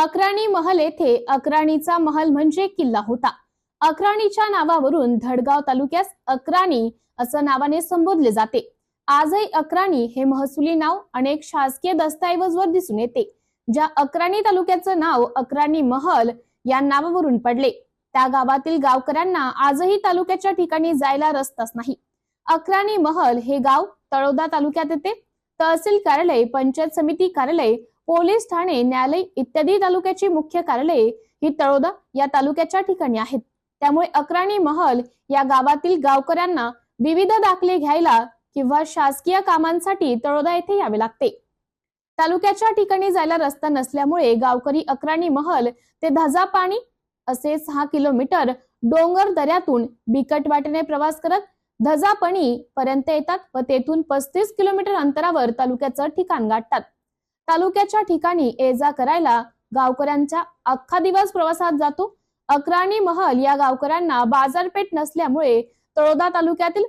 अक्राणी महल येथे अक्राणीचा महल म्हणजे किल्ला होता. अक्राणीच्या नावावरून धडगाव तालुक्यास अक्राणी असं नावाने संबोधले जाते. आजही अक्राणी हे महसुली नाव अनेक शासकीय दस्तऐवजवर दिसून येते. ज्या अक्राणी तालुक्याचं नाव अक्राणी महल या नावावरून पडले त्या गावातील गावकऱ्यांना आजही तालुक्याच्या ठिकाणी जायला रस्ताच नाही. अक्राणी महल हे गाव तळोदा तालुक्यात येते. तहसील कार्यालय पंचायत समिती कार्यालय पोलीस ठाणे न्यायालय इत्यादी तालुक्याची मुख्य कार्यालये ही तळोदा या तालुक्याच्या ठिकाणी आहेत. त्यामुळे अक्राणी महल या गावातील गावकऱ्यांना विविध दाखले घ्यायला किंवा शासकीय कामांसाठी तळोदा येथे यावे लागते. तालुक्याच्या ठिकाणी जायला रस्ता नसल्यामुळे गावकरी अक्राणी महल ते धजा पाणी असे सहा किलोमीटर डोंगर दऱ्यातून बिकट वाटेने प्रवास करत धजापणी पर्यंत येतात व तेथून पस्तीस किलोमीटर अंतरावर तालुक्याचं ठिकाण गाठतात. तालुक्याच्या ठिकाणी ये जा करायला गावकऱ्यांचा अख्खा दिवस प्रवासात जातो. अक्राणी महल या गावकऱ्यांना बाजारपेठ नसल्यामुळे तळोदा तालुक्यातील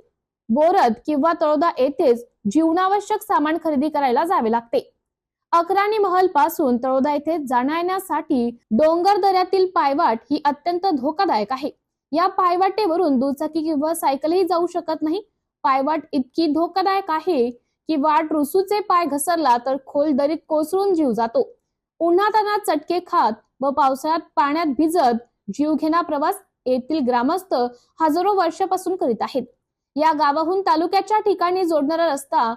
बोरद किंवा तळोदा येथेच जीवनावश्यक सामान खरेदी करायला जावे लागते. अक्राणी महलपासून तळोदा येथे जाण्या येण्यासाठी डोंगर दऱ्यातील पायवाट ही अत्यंत धोकादायक आहे. या पायवाटेवरून दुचाकी किंवा सायकलही जाऊ शकत नाही. पायवाट इतकी धोकादायक आहे की वाट रुसूचे पाय घसरला तर खोल दरीत कोसळून जीव जातो. उन्हातानात चटके खात व पावसाळ्यात पाण्यात भिजत जीवघेणा प्रवास येथील ग्रामस्थ हजारो वर्षापासून करीत आहेत. या गावाहून तालुक्याच्या ठिकाणी जोडणारा रस्ता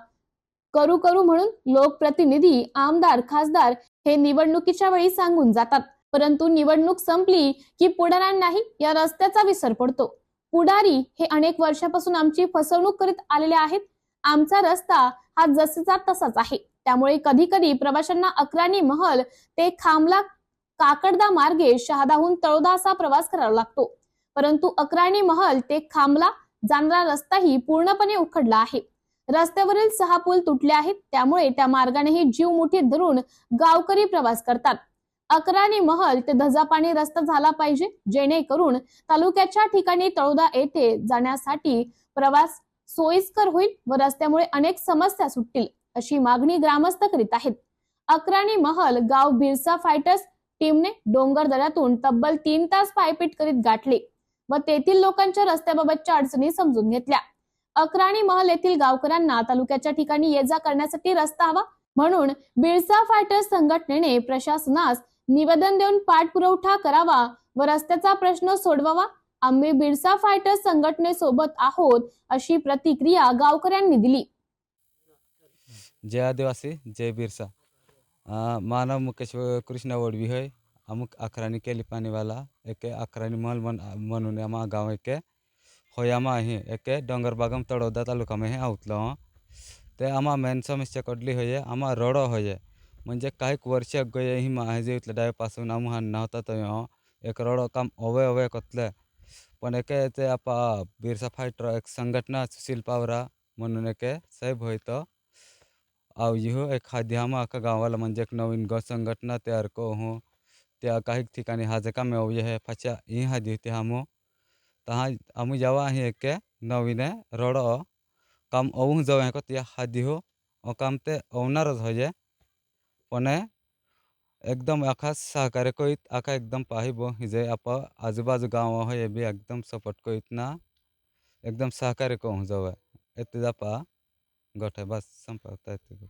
करू करू म्हणून लोकप्रतिनिधी आमदार खासदार हे निवडणुकीच्या वेळी सांगून जातात. परंतु निवडणूक संपली की पुढाऱ्यांनाही या रस्त्याचा विसर पडतो. पुढारी हे अनेक वर्षापासून आमची फसवणूक करीत आलेले आहेत. आमचा रस्ता हा जसेचा तसाच आहे. त्यामुळे कधी कधी प्रवाशांना अक्राणी महल ते खामला काकडदा मार्गे शहादाहून तळोदा असा प्रवास करावा लागतो. परंतु अक्राणी महल ते खामला जाणारा रस्ताही पूर्णपणे उखडला आहे. रस्त्यावरील सहा पूल तुटले आहेत. त्यामुळे त्या मार्गानेही जीव मुठीत धरून गावकरी प्रवास करतात. अकराणी महल ते धजापाणी रस्ता झाला पाहिजे जेणेकरून तालुक्याच्या ठिकाणी तळोदा येथे जाण्यासाठी प्रवास सोयीस्कर होईल व रस्त्यामुळे अनेक समस्या सुटतील अशी मागणी ग्रामस्थ करीत आहेत. अक्राणी महल गाव बिरसा फायटर्स टीमने डोंगर दऱ्यातून तब्बल तीन तास पायपीट करीत गाठले व तेथील लोकांच्या रस्त्याबाबतच्या अडचणी समजून घेतल्या. अक्राणी महल येथील गावकऱ्यांना तालुक्याच्या ठिकाणी ये जा करण्यासाठी रस्ता हवा म्हणून बिरसा फायटर्स संघटनेने प्रशासनास निवेदन देऊन पाठपुरवठा करावा व रस्त्याचा प्रश्न सोडवावा आम्ही बिरसा फायटर्स संघटनेसोबत आहोत अशी प्रतिक्रिया गावकऱ्यांनी दिली. जय आदिवासी जय बिरसा. आ, मानव मुकेश कृष्णा वडवी होय अमुक अखरानी केली पाणीवाला एके अखरानी महल मन म्हणून आम्हा गाव एके होयामा ही एके डोंगर तळोदा तालुका में आवतलो आउतलो ते आमा मेन समस्या कडली होय आमा रडो होय. म्हणजे काही वर्ष गये ही माहिती इतले डायपासून आम हान नव्हता तो एक रडो काम ओवे ओवे कोतले पण एके ते आपा बिरसा फायटर एक संघटना सुशील पावरा म्हणून एके साहेब होतो तो इहो एक एखाद्या आम्हा अख्खा गावाला म्हणजे एक नवीन गट संघटना तयार करू त्या काही ठिकाणी हाजे कामे अवय हे फाच्या इ हा होती हामो. तहा आम्ही जावा आहे एके नवीन रडो काम अवू जाऊ हे त्या हा हो अ काम ते अवणारच होये पण एकदम आखा सहकार्य करीत आखा एकदम पाहिब हिजे आप आजूबाजू गाव हो ये बी एकदम सपोर्ट करीत ना. एकदम सहकार्य कहूँ जाऊ येते जापा गट आहे बस संपवता येते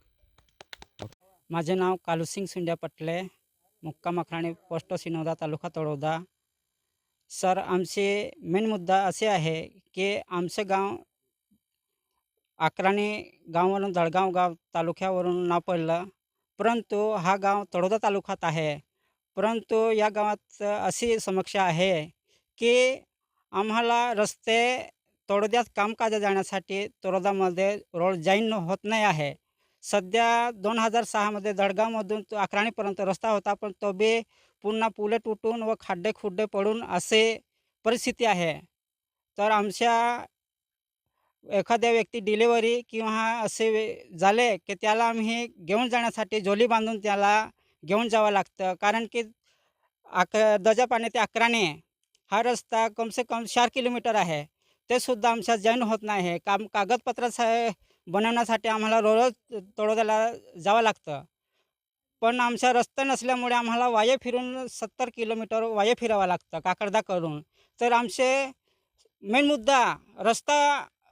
माझे नाव कालूसिंग सुंड्या पटले. मुक्काम अखराणी पोस्ट सिनोदा तालुका तळोदा. सर आमचे मेन मुद्दा असे आहे की आमचं गाव अकराणी गावावरून जळगाव गाव तालुक्यावरून ना पडलं. परंतु हा गाव तळोदा तालुक्यात आहे. परंतु या गावात अशी समस्या आहे की आम्हाला रस्ते तळोद्यात कामकाजा जाण्यासाठी तळोदामध्ये रोड जाईन होत नाही आहे. सध्या दोन हजार सहामध्ये दडगावमधून तो अकराणीपर्यंत रस्ता होता पण तो बी पुन्हा पुले तुटून व खड्डे खुड्डे पडून असे परिस्थिती आहे. तर आमच्या एखाद्या व्यक्ती डिलेवरी किंवा असे झाले की त्याला आम्ही घेऊन जाण्यासाठी झोली बांधून त्याला घेऊन जावं लागतं. कारण की अक दजापाणी ते अकराने हा रस्ता कमसे कम चार किलोमीटर आहे. ते सुद्धा आमच्या जैन होत नाही. आहे काम कागदपत्र बनवण्यासाठी आम्हाला रोज तळोद्याला जावं लागतं. पण आमचा रस्ता नसल्यामुळे आम्हाला वाये फिरून सत्तर किलोमीटर वाये फिरावं लागतं काकडदा करून. तर आमचे मेन मुद्दा रस्ता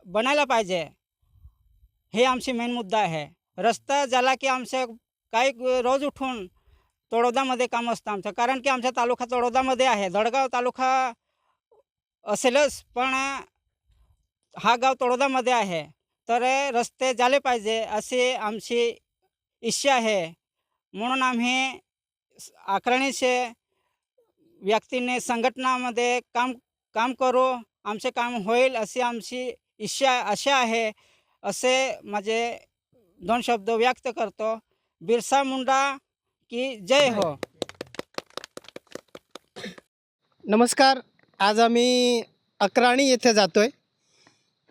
बनायला पाहिजे. हे आमची मेन मुद्दा आहे. रस्ता झाला की आमचं काही रोज उठून तळोदामध्ये काम असतं आमचं. कारण की आमचा तालुका तळोदामध्ये आहे. दडगाव तालुका असेलच पण हा गाव तळोदामध्ये आहे. तर रस्ते झाले पाहिजे अशी आमची इच्छा आहे. म्हणून आम्ही अकराणीचे व्यक्तीने संघटनामध्ये काम काम करू. आमचे काम होईल अशी आमची इच्छा अशा आहे असे माझे दोन शब्द व्यक्त करतो. बिरसा मुंडा की जय हो. नमस्कार. आज आम्ही अक्राणी येथे जातो आहे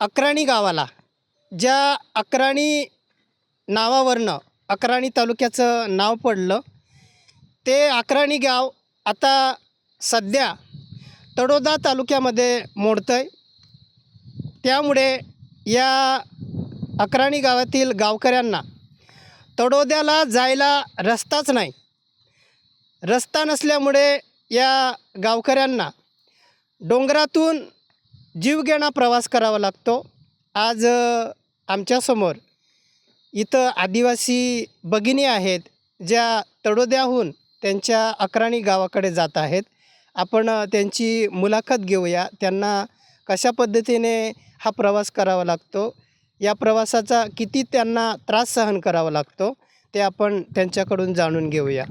अक्राणी गावाला. ज्या अक्राणी नावावरनं अक्राणी तालुक्याचं नाव पडलं ते अक्राणी गाव आता सध्या तडोदा तालुक्यामध्ये मोडतं आहे त्यामुळे या अक्राणी गावातील गावकऱ्यांना तडोद्याला जायला रस्ताच नाही. रस्ता नसल्यामुळे या गावकऱ्यांना डोंगरातून जीवघेणा प्रवास करावा लागतो. आज आमच्यासमोर इथं आदिवासी भगिनी आहेत ज्या तडोद्याहून त्यांच्या अकराणी गावाकडे जात आहेत. आपण त्यांची मुलाखत घेऊया. त्यांना कशा पद्धतीने हा प्रवास करावा लागतो. या प्रवासाचा किती त्यांना त्रास सहन करावा लागतो ते आपण त्यांच्याकडून जाणून घेऊया.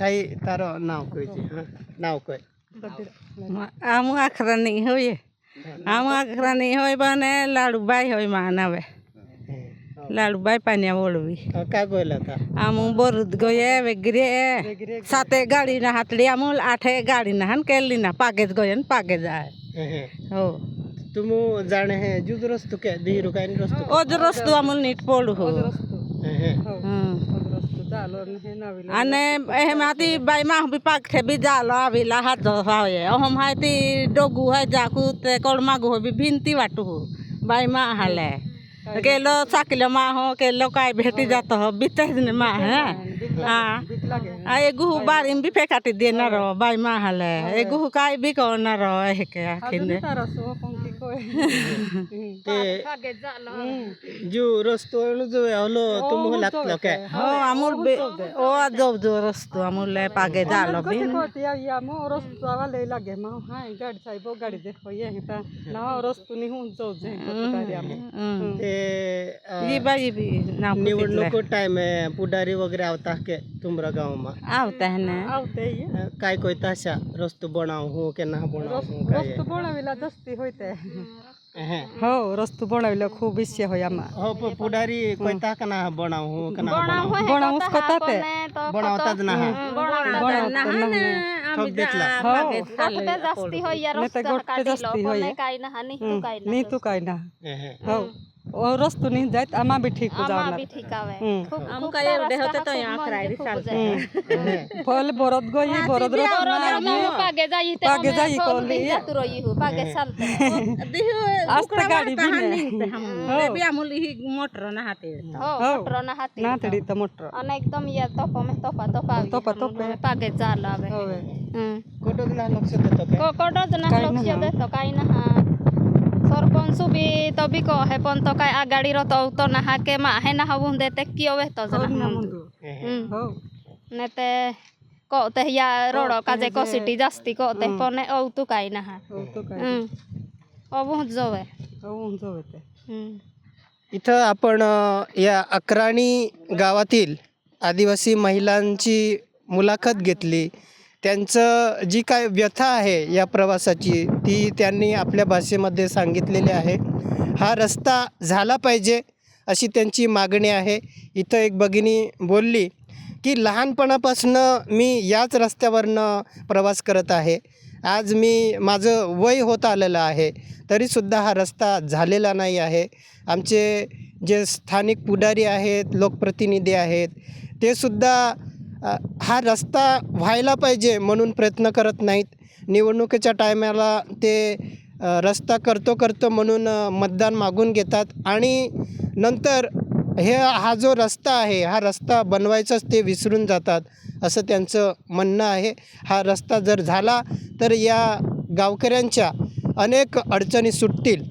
ताई तारो नाव हां. नाव कळ. आम अकरा नाही होय. आम अकरा नाही होय बाने लाडूबाई होय मानावे. लाडूबाई पाण्या वळवी. काय बोल आम आमू बरुद गोये वेगळे साते गाडी ना हातली आम आठे गाडी ना हान केली ना पागेत गोयन पागे जाय. हो तुम जाने हैं जो दुरुस्त के दी रुका नहीं दुरुस्त ओ दुरुस्त अमल नीट पोड़ हो अने एह माती बाई माह भी पाक थे भी जालो अभी लाहत जो हावे ओ हम हाय ती डोगु है जाकू ते कोड़मा गो भी भिंती वाटू हो बाई माह हाले केलो साकिलो माह हो केलो काय भेटी जातो हो बीते दिन माह है आ एगो बार इम भी फेकाटी दे ना रो बाई माँ हले एगो काई भी को ना रो है के आखिर ने जो रस्तो जो हलो तुम लग लगे हो अमूल ओ जो जो रस्तो अमूल ले पागे जा लो भी या मो रस्तो वाले लगे माँ हां गाड़ी साहिब गाड़ी देखो ये ना रस्तो नहीं हूं जो जे ते निवडणूक टाइम आहे. पुढारी वगैरे आवता के तुमरा गाव मा आवता है ना? आवते ही. काय कोयता अशा रस्तो बनाव हो के ना बनाव रस्तो हो काय? आहे? दस्ती होते हो रस्तो बोलावीला खूप इच्छा होय आमा हो पुढारी कोयता का ना बनाव हो का ना बनाव बनाव? कोता ते बनावताच हो, ना हा. ठोक देतला ते जास्ती होय ना हानी ना. नाही तू काय ना हो. औरस तो नहीं जाए तो अमा भी ठीक हो जाए अमा भी ठीक आवे। आम काय एवढे होते तो यहाँ या खराय दिसाल फल बरद गो ये हाँ, बरद रो ना पागे जाई ते पागे जाई कोली तो रही हो पागे हम्म। चल देहु आज तक गाडी भी नहीं हम भी अमुल ही मोटर ना हाते हो मोटर ना हाते ना तडी तो मोटर। और एकदम ये तो पमे या तोपा में तोपा तोपा तोपा तोपा। पागे चल आवे। होवे। हम्म। कोटो दिन लक्ष्य लक्ष को कोटो दिना लक्ष देतो काई ना हाँ tobi ko he pon to kai agari ro to to na ha ke ma he na ha bun de te kio ve to jana ha mundu ne te ko te ya ro ro ka je ko siti jasti ko te pon ne o tu kai na ha o tu kai o bun jo ve o bun jo ve te इथं आपण या अक्राणी गावातील आदिवासी महिलांची मुलाखत घेतली त्यांचं जी काय व्यथा आहे या प्रवासाची ती त्यांनी आपल्या भाषेमध्ये सांगितलेली आहे हा रस्ता झाला पाहिजे अशी त्यांची मागणी आहे. इथं एक भगिनी बोलली की लहानपणापासनं मी याच रस्त्यावरनं प्रवास करत आहे. आज मी माझं वय होत आलेलं आहे. तरीसुद्धा हा रस्ता झालेला नाही आहे. आमचे जे स्थानिक पुढारी आहेत लोकप्रतिनिधी आहेत ते सुद्धा हा रस्ता व्हायला पाहिजे म्हणून प्रयत्न करत नाहीत. निवडणुकीच्या टायमाला ते रस्ता करतो करतो म्हणून मतदान मागून घेतात. आणि नंतर हे हा जो रस्ता आहे हा रस्ता बनवायचाच ते विसरून जातात असं त्यांचं म्हणणं आहे. हा रस्ता जर झाला तर या गावकऱ्यांच्या अनेक अडचणी सुटतील.